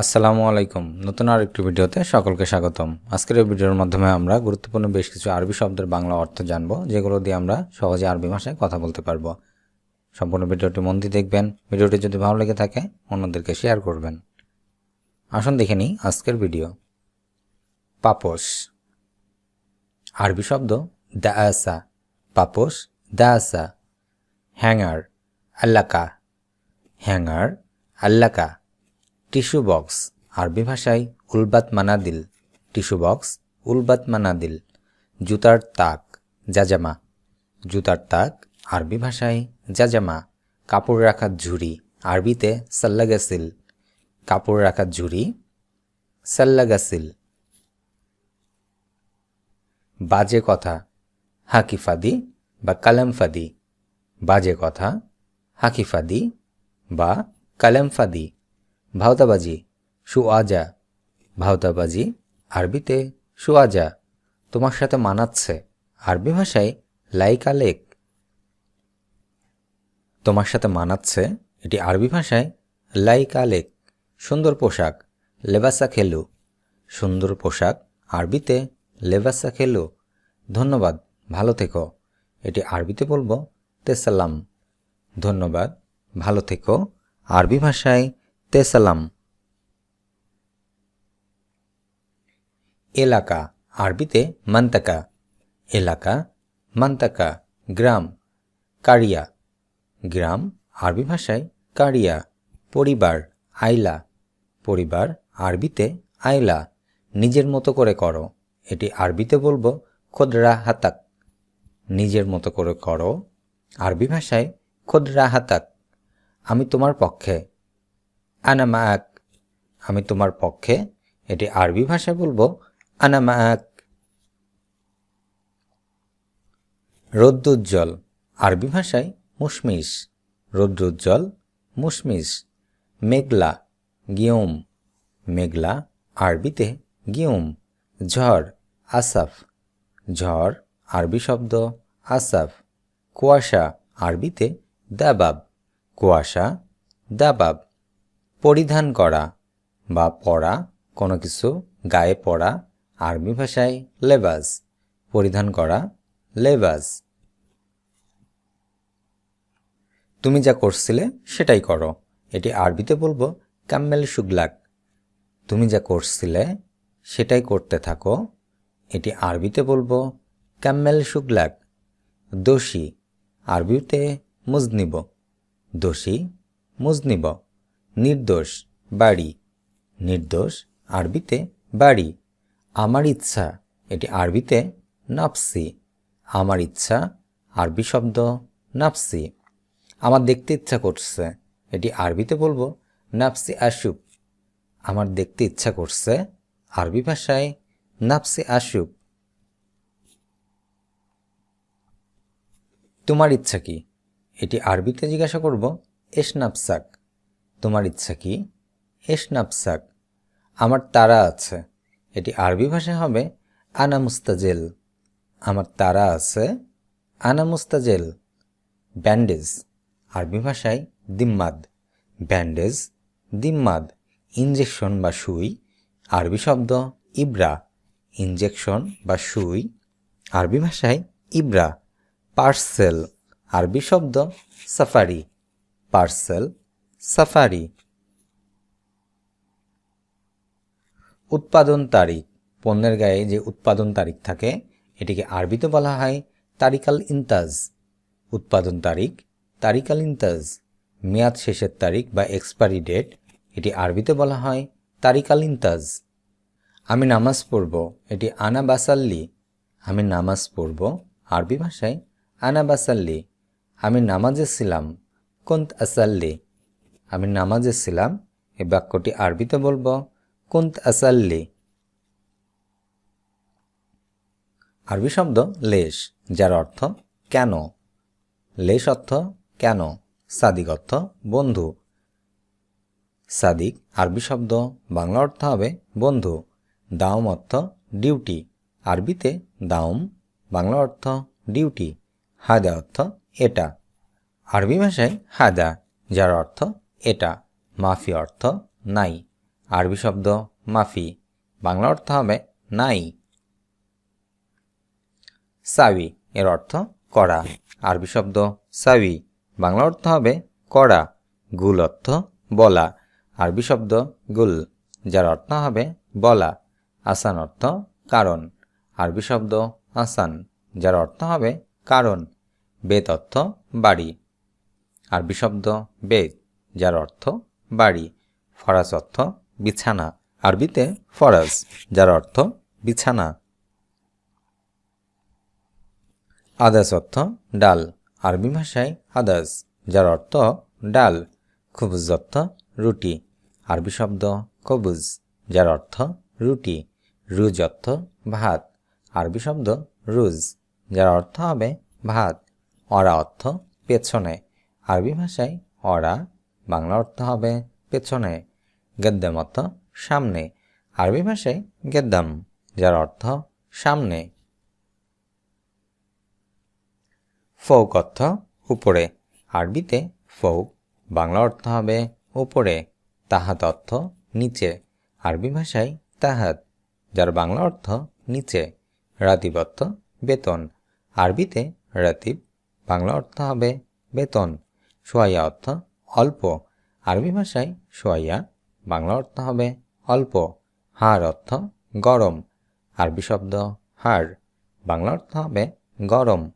আসসালামু আলাইকুম। নতুন আর একটি ভিডিওতে সকলকে স্বাগতম। আজকের এই ভিডিওর মাধ্যমে আমরা গুরুত্বপূর্ণ বেশ কিছু আরবি শব্দের বাংলা অর্থ জানব, যেগুলো দিয়ে আমরা সহজে আরবি ভাষায় কথা বলতে পারব। সম্পূর্ণ ভিডিওটি মন দিয়ে দেখবেন, ভিডিওটি যদি ভালো লেগে থাকে, অন্যদেরকে শেয়ার করবেন। আসুন দেখে নিই আজকের ভিডিও। পাপোশ। আরবি শব্দ দাসা পাপোশ দাসা হ্যাঙ্গার, আল্লাকা। হ্যাঙ্গার, আল্লাকা। টিস্যু বক্স, আরবি ভাষায় উলবাত মানাদিল, টিস্যু বক্স, উলবাত মানাদিল, জুতার তাক, জাজামা, জুতার তাক, আরবি ভাষায় জাজামা, কাপড় রাখার ঝুড়ি, আরবিতে সাল্লাগাসিল, কাপড় রাখার ঝুড়ি, সাল্লাগাসিল। বাজে কথা, হাকিফাদি বা কালামফাদি, বাজে কথা, হাকিফাদি বা কালামফাদি। ভাওতাবাজি, সুআজা। ভাওতাবাজি, আরবিতে সুআজা। তোমার সাথে মানাচ্ছে। আরবি ভাষায় লাইকা লেক। তোমার সাথে মানাচ্ছে এটি আরবি ভাষায় লাইকা লেক। সুন্দর পোশাক, লেবাসা খেলু। সুন্দর পোশাক, আরবিতে লেবাসা খেলু। ধন্যবাদ, ভালো থেকো। এটি আরবিতে বলব তেসালাম। ধন্যবাদ, ভালো থেকো। আরবি ভাষায় তেসালাম। এলাকা, আরবিতে মান্তাকা। এলাকা, মান্তাকা, গ্রাম, কারিয়া। গ্রাম, আরবি ভাষায় কারিয়া। পরিবার, আইলা। পরিবার, আরবিতে আইলা। নিজের মতো করে করো। এটি আরবিতে বলব খোদরা হাতাক নিজের মতো করে করো। আরবি ভাষায় খোদরা হাতাক আমি তোমার পক্ষে আনা মাক আমি তোমার পক্ষে এটি আরবি ভাষায় বলব, আনা মাক রৌদ্রোজ্জ্বল আরবি ভাষায় মুশমিশ। রৌদ্রোজ্জ্বল মুশমিশ। মেঘলা, গিয়ম। মেঘলা, আরবিতে গিয়ম। ঝড়, আসাফ। ঝড়, আরবি শব্দ, আসাফ। কুয়াশা, আরবিতে দাবাব। কুয়াশা, দাবাব। পরিধান করা বা পরা কোনো কিছু গায়ে পরা আরবি ভাষায় লেবাস, পরিধান করা লেবাস। তুমি যা করছিলে সেটাই করো। এটি আরবিতে বলব কাম্মেল সুগলাক তুমি যা করছিলে সেটাই করতে থাকো। এটি আরবিতে বলব কাম্মেল সুগলাক দোষী, আরবিতে মুজনিব। দোষী, মুজনিব। নির্দোষ, বাড়ি। নির্দোষ, আরবিতে বাড়ি। আমার ইচ্ছা, এটি আরবিতে নাফসি। আমার ইচ্ছা, আরবি শব্দ নাফসি। আমার দেখতে ইচ্ছা করছে, এটি আরবিতে বলব নাফসি আশুক। আমার দেখতে ইচ্ছা করছে, আরবি ভাষায় নাফসি আশুক। তোমার ইচ্ছা কি? এটি আরবিতে জিজ্ঞাসা করব এসনাফসাক তোমার ইচ্ছা কি? এসনাফসাক আমার তারা আছে। এটি আরবি ভাষায় হবে আনা মুস্তাজেল। আমার তারা আছে আনা মুস্তাজেল। ব্যান্ডেজ, আরবি ভাষায় দিম্মাদ। ব্যান্ডেজ, দিম্মাদ, ইনজেকশন বা সুই। আরবি শব্দ ইব্রা, ইনজেকশন বা সুই। আরবি ভাষায় ইব্রা, পার্সেল। আরবি শব্দ সাফারি, পার্সেল সাফারি। উৎপাদন তারিখ। পণ্যের গায়ে যে উৎপাদন তারিখ থাকে, এটিকে আরবিতে বলা হয় তারিকাল ইন্তাজ। উৎপাদন তারিখ, তারিকাল ইন্তাজ। মেয়াদ শেষের তারিখ বা এক্সপায়ারি ডেট এটি আরবিতে বলা হয় তারিকাল ইন্তাজ। আমি নামাজ পড়ব, এটি আনা বাসাল্লি। আমি নামাজ পড়ব, আরবি ভাষায় আনা বাসাল্লি। আমি নামাজে ছিলাম, কুন্ত আসাল্লি। আমি নামাজে ছিলাম, এই বাক্যটি আরবিতে বলব, কুন্ত আসাল্লি। আরবি শব্দ লেশ, যার অর্থ কেন? লেশ অর্থ কেন? সাদিক অর্থ বন্ধু। সাদিক আরবি শব্দ, বাংলা অর্থ হবে বন্ধু। দাওম অর্থ ডিউটি। আরবিতে দাওম, বাংলা অর্থ ডিউটি। হাদা অর্থ এটা। আরবি ভাষায় হাদা, যার অর্থ এটা মাফি অর্থ নাই। আরবি শব্দ মাফি। বাংলা অর্থ হবে নাই। সাবি এর অর্থ করা। আরবি শব্দ সাবি। বাংলা অর্থ হবে করা। গুল অর্থ বলা। আরবি শব্দ গুল, যার অর্থ হবে বলা। আসান অর্থ কারণ। আরবি শব্দ আসান, যার অর্থ হবে কারণ। বেত অর্থ বাড়ি। আরবি শব্দ বেদ যার অর্থ বাড়ি ফরাজ অর্থ বিছানা, আরবিতে ফরাজ, যার অর্থ বিছানা। আদাস অর্থ ডাল, আরবি ভাষায় আদাস, যার অর্থ ডাল, খুবুজ অর্থ রুটি, আরবি শব্দ কবুজ, যার অর্থ রুটি, রুজ অর্থ ভাত, আরবি শব্দ রুজ, যার অর্থ হবে ভাত, অরা অর্থ পেছনে, আরবি ভাষায় অরা বাংলা অর্থ হবে পেছনে, গেদ্দাম অর্থ সামনে, আরবি ভাষায় গেদ্দাম, যার অর্থ সামনে। ফৌক অর্থ উপরে, আরবিতে ফৌক, বাংলা অর্থ হবে উপরে, তাহাত অর্থ নিচে, আরবি ভাষায় তাহাত, যার বাংলা অর্থ নিচে, রাতিব অর্থ বেতন, আরবিতে রাতিব, বাংলা অর্থ হবে বেতন, সোয়াইয়া অর্থ অল্প। আরবি ভাষায় সোয়াইয়া, বাংলা অর্থ হবে অল্প। হাড় অর্থ গরম। আরবি শব্দ হাড় বাংলা অর্থ হবে গরম।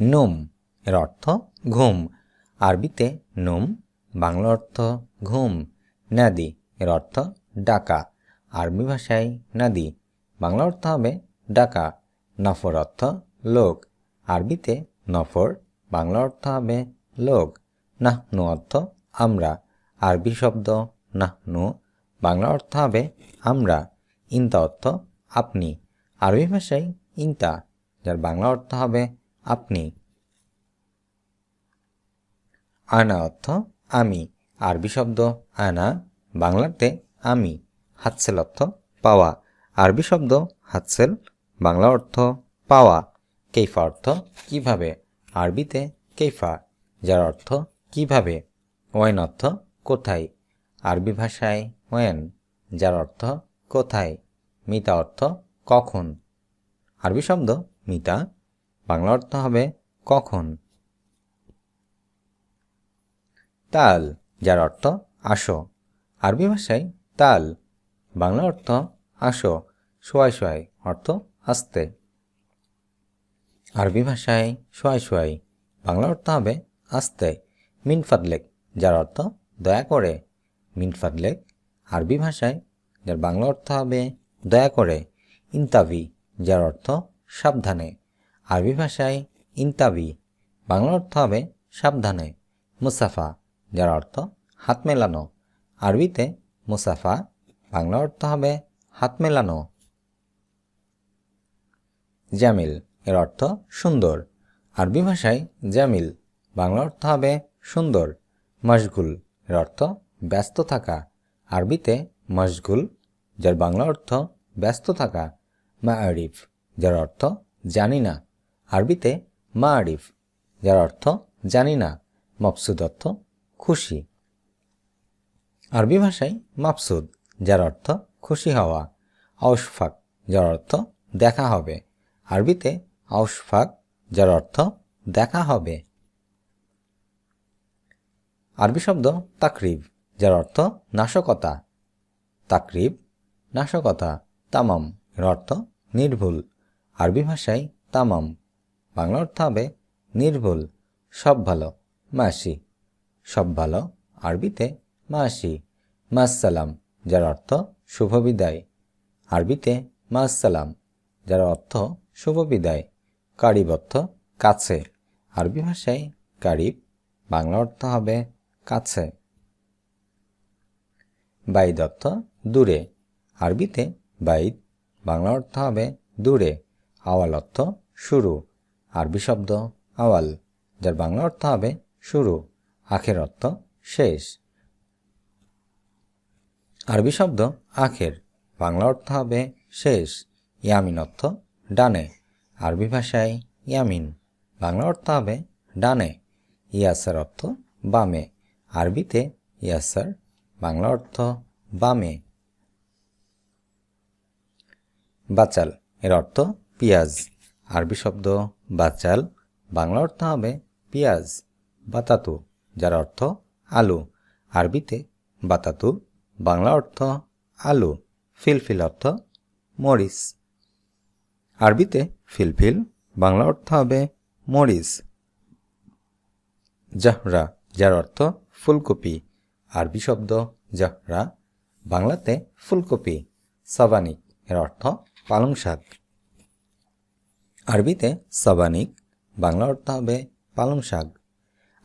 নুম এর অর্থ ঘুম। আরবিতে নোম, বাংলা অর্থ ঘুম। নাদি এর অর্থ ডাকা। আরবি ভাষায় নাদি, বাংলা অর্থ হবে ডাকা। নফর অর্থ লোক। আরবিতে নফর, বাংলা অর্থ হবে লোক। নাহনু অর্থ আমরা। আরবি শব্দ নাহনু বাংলা অর্থ হবে আমরা। ইন্তা অর্থ আপনি। আরবি ভাষায় ইন্তা, যার বাংলা অর্থ হবে আপনি। আনা অর্থ আমি। আরবি শব্দ আনা, বাংলাতে আমি। হাতসেল অর্থ পাওয়া। আরবি শব্দ হাতসেল, বাংলা অর্থ পাওয়া। কেইফা অর্থ কীভাবে? আরবিতে কেফা, যার অর্থ কীভাবে, ওয়েন অর্থ কোথায়, আরবি ভাষায় ওয়েন, যার অর্থ কোথায়, মিতা অর্থ কখন, আরবি শব্দ মিতা, বাংলা অর্থ হবে কখন, তাল, যার অর্থ আসো, আরবি ভাষায় তাল, বাংলা অর্থ আসো সোয়াই সোয়াই অর্থ আসতে। আরবি ভাষায় সোয়াই সোয়াই বাংলা অর্থ হবে আস্তে, মিন ফাদলেক, যার অর্থ দয়া করে। মিন ফাদলেক, আরবি ভাষায়, যার বাংলা অর্থ হবে দয়া করে। ইনতাবি, যার অর্থ সাবধানে। আরবি ভাষায় ইনতাবি, বাংলা অর্থ হবে সাবধানে। মুসাফা, যার অর্থ হাত মেলানো। আরবিতে মুসাফা, বাংলা অর্থ হবে হাত মেলানো। জামিল এর অর্থ সুন্দর। আরবি ভাষায় জামিল, বাংলা অর্থ হবে সুন্দর, মশগুল, এর অর্থ ব্যস্ত থাকা। আরবিতে মশগুল, যার বাংলা অর্থ ব্যস্ত থাকা। মা আরিফ যার অর্থ জানি না। আরবিতে মা আরিফ যার অর্থ জানি না। মকসুদ অর্থ খুশি। আরবি ভাষায় মাফসুদ, যার অর্থ খুশি হওয়া। আউশফাক, যার অর্থ দেখা হবে। আরবিতে আউশফাক যার অর্থ দেখা হবে। আরবি শব্দ তাকরিব, যার অর্থ নাশকতা। তাকরিব, নাশকতা, তামাম, এর অর্থ নির্ভুল। আরবি ভাষায় তামাম, বাংলা অর্থ হবে নির্ভুল, সব ভালো, মাসি। সব ভালো, আরবিতে মাসি মাসালাম যার অর্থ শুভ বিদায়। আরবিতে মাসালাম যার অর্থ শুভ বিদায়। কারিব অর্থ কাছে। আরবি ভাষায় কারিব, বাংলা অর্থ হবে কাছে। বাইদ অর্থ দূরে। আরবিতে বাইদ, বাংলা অর্থ হবে দূরে। আওয়াল অর্থ শুরু। আরবি শব্দ আওয়াল, যার বাংলা অর্থ হবে শুরু। আখের অর্থ শেষ। আরবি শব্দ আখের, বাংলা অর্থ হবে শেষ। ইয়ামিন অর্থ ডানে। আরবি ভাষায় ইয়ামিন, বাংলা অর্থ হবে ডানে, ইয়াসের অর্থ বামে, আরবিতে ইয়াসার, বাংলা অর্থ বামে। বাচাল, এর অর্থ পিঁয়াজ, আরবি শব্দ বাচাল, বাংলা অর্থ হবে পিঁয়াজ, বাতাতু, যার অর্থ আলু, আরবিতে বাতাতু, বাংলা অর্থ আলু, ফিলফিল অর্থ মরিচ। আরবিতে ফিলফিল বাংলা অর্থ হবে মরিচ। জাহরা, যার অর্থ ফুলকপি। আরবি শব্দ জাহরা, বাংলাতে ফুলকপি। সাবানিক, এর অর্থ পালং শাক। আরবিতে সাবানিক, বাংলা অর্থ হবে পালং শাক।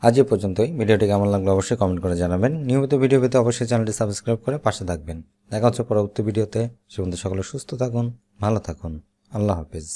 আজ এ পর্যন্তই। ভিডিওটি কেমন লাগল অবশ্যই কমেন্ট করে জানাবেন। নিয়মিত ভিডিও পেতে অবশ্যই চ্যানেলটি সাবস্ক্রাইব করে পাশে থাকবেন। দেখা হচ্ছে পরবর্তী ভিডিওতে। সে সকলে সুস্থ থাকুন, ভালো থাকুন। আল্লাহ হাফিজ।